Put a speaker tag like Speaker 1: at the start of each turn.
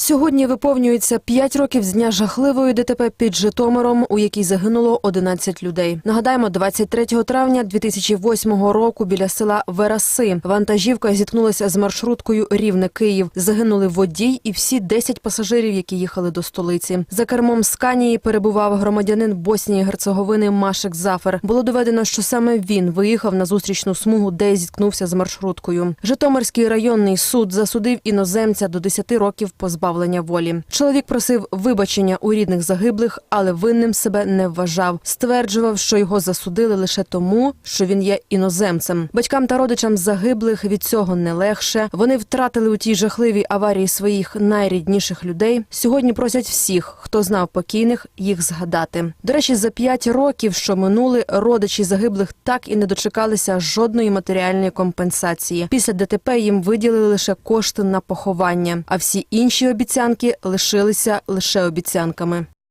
Speaker 1: Сьогодні виповнюється 5 років з дня жахливої ДТП під Житомиром, у якій загинуло 11 людей. Нагадаємо, 23 травня 2008 року біля села Вераси вантажівка зіткнулася з маршруткою Рівне Київ. Загинули водій і всі 10 пасажирів, які їхали до столиці. За кермом Сканії перебував громадянин Боснії Герцеговини Машек Зафер. Було доведено, що саме він виїхав на зустрічну смугу, де зіткнувся з маршруткою. Житомирський районний суд засудив іноземця до 10 років позбавлення волі. Чоловік просив вибачення у рідних загиблих, але винним себе не вважав. Стверджував, що його засудили лише тому, що він є іноземцем. Батькам та родичам загиблих від цього не легше. Вони втратили у тій жахливій аварії своїх найрідніших людей. Сьогодні просять всіх, хто знав покійних, їх згадати. До речі, за п'ять років, що минули, родичі загиблих так і не дочекалися жодної матеріальної компенсації. Після ДТП їм виділили лише кошти на поховання, а всі інші обіцянки лишилися лише обіцянками.